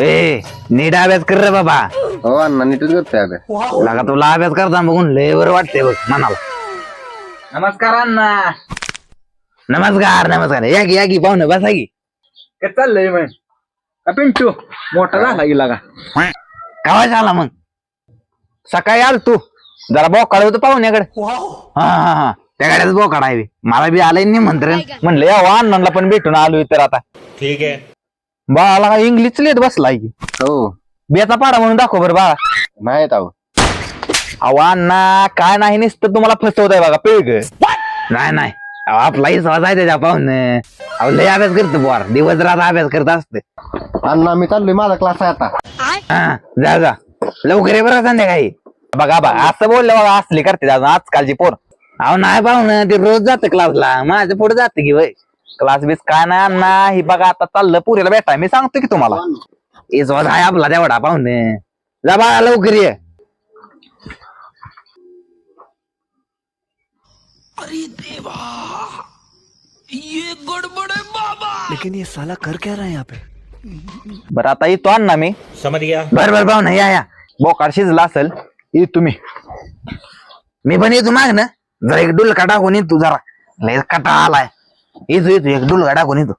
ए नीट अभ्यास कर रे बाबा. हो अण्णा नीटच करतोय अभ्यास. लागा तुला अभ्यास करता बघून लय बरं वाटतंय बघ मनाला. नमस्कार अण्णा. नमस्कार नमस्कार. या की या की पाहुणे बसा की. काय चाललंय मग? का पिंटू? मोठा झाला गेला का केव्हा झाला मग? सकाळी आल तू. जरा बोकाड होतं पाहुण्याकडे. हा हा हा. त्या बोकाड आहे बे. मला बी आलंय निमंत्रण. म्हणलं या अण्णांना पण भेटून आलोय तर आता. ठीक है बाळाला इंग्लिश लेट बसलाय की? हो. बेचा पाडा म्हणून दाखव बरं बाळा. नाही येत अहो. अहो अण्णा काय नाही नुसतं तुम्हाला फसवत आहे बघा पेग नाही नाही. अहो, आपला विश्वास आहे त्याच्या पाहून. अहो लय अभ्यास करतो बोर. दिवस रात अभ्यास करत असते. अण्णा मी चाललोय माझा क्लास आहे आता. हा जा जा. लवकर ये बरं संध्याकाळी. बघा बघा. असं बोललं बघा असली करते आजकालची पोर. अहो नाही पाहून ते रोज जातं क्लासला माझ्या पुढे जाते की वय. क्लास बीस काय नाही अण्णा ही बघा आता चाललं पुरीला भेटाय मी सांगतो की तुम्हाला. विश्वास आहे आपला तेवढा पाहून जा बाळा लवकर ये. लेकिन ये साला कर क्या रहा है यहाँ पे? बरं आता येतो अण्णा मी. समझ गया बर बर पाहू ना या या. बोकाड शिजला असेल ये तुम्ही मी पण येतो माग ना जरा एक डुलका टाकून येतो जरा. लय कटा आलाय. येतो येतो एक डुलका टाकून येतो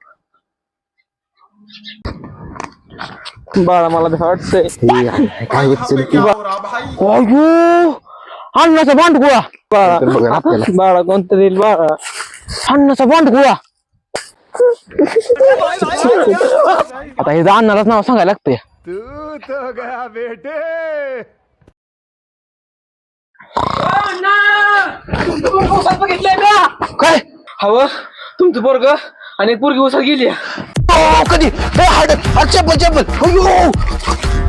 बाळा मला भ्या वाटतंय अयो अण्णाचा भांडगुळा बाळा बाळा कोणतरी येईल बाळा अण्णाचा भांडगुळा आता हे अण्णालाच नाव सांगायला लागतंय काय हवं तुमचं पोरग आणि एक पोरगी उसात गेली. ओ, कधी? हाड अ, चप्पल चप्पल अयो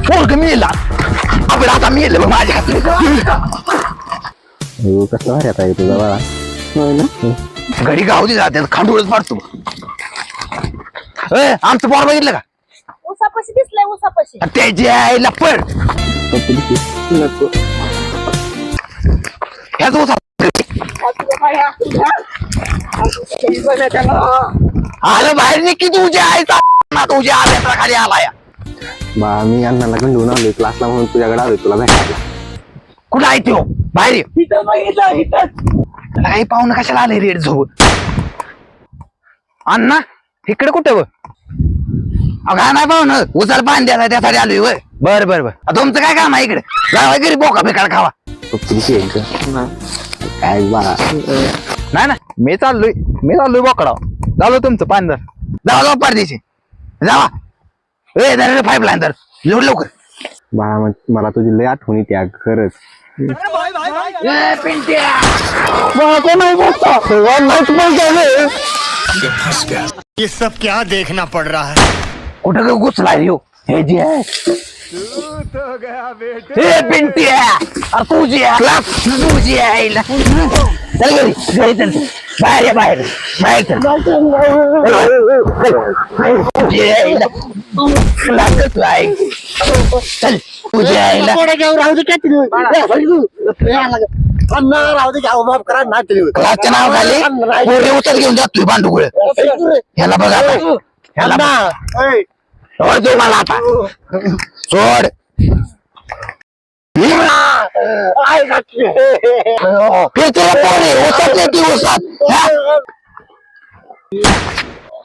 पोरग मिळेल आपण आता मिळेल बघ माझ्या हातात हो कसं भारी आता तुझा बाळा घडी गावती जाते खांडोळच मारतो ए, आमचं बॉल बघितलं का? उसापाशी दिसलाय उसापाशी. त्याची आईला पड ह्याच उसा आलं बाहेर निकी तुझ्या आईचा ना तुझ्या आल्याचा खाली आलाय बा मी अण्णाला गंडून आलोय क्लासला म्हणून तुझ्याकडे आलोय तुला भेटायला. कुठं आहे तो बाहेर ये. पाहुणं कशाला आले रेड झोप? अण्णा इकडे कुठे व? अगं नाही पाहुणं. उचल पाणी द्यायला त्यासाठी आलोय वय बर बर बर. तुमचं काय काम आहे इकडे? जावा घरी बोका बिकाड खावा. का? काय बाळा नाही ना मी चाललोय. मी चाललोय बोकडा झालो तुमचं पाणी दर जावा जावा परदेशी. जावा ए पाईप लाईन तर लवकर लवकर. बाळा मग मला तुझी लय आठवण येते अगं, खरंच. ए, पिंट्या. ये सब क्या देखना पड़ रहा है? कुठं घुसला रे ह्यो? हे जे आहे ए पिंट्या अरे तुझी आहे क्लास तुझी आहे आईला. चल घरी घरी चल। बाहेर ये बाहेर बाहेर चल। तुझी आहे आईला. क्लास तू आहे चल तुझी आहे? आईला. क्लासच्या पोरे उचल घेऊन पांडुकुळ ह्याला बघा आता. ह्याला बघ. सोड तू मला आता. सोड. पेट्रोल पोरे उसात नाही ती उसात हा?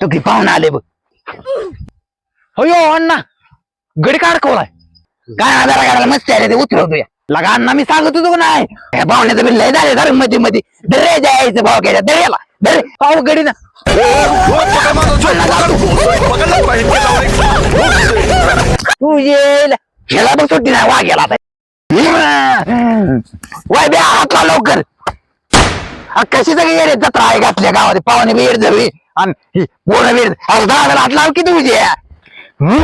तो की पाहुणा आले बघ होयो अण्णा. गडी काढ कोलाय काय आधार काढायला मस्त आले ते उतरवतो या लगा अण्णा मी सांगत होतो नाही. ह्या पाहुण्याचं बिल लय झाले धरमध्ये मध्ये. दरे जायचं भाव घ्यायचा दर्याला दरे. पाहू गडी ना. तू येईल ह्याला बघ सुट्टी नाही गेला आता वाय बे हातला लवकर. अ, कशी सगळी येडे जत्रा आहे घातल्या गावात? पाहुणे बेड जवळ. आणि बोण बेड दहा हात लाव किती तुझे? हो,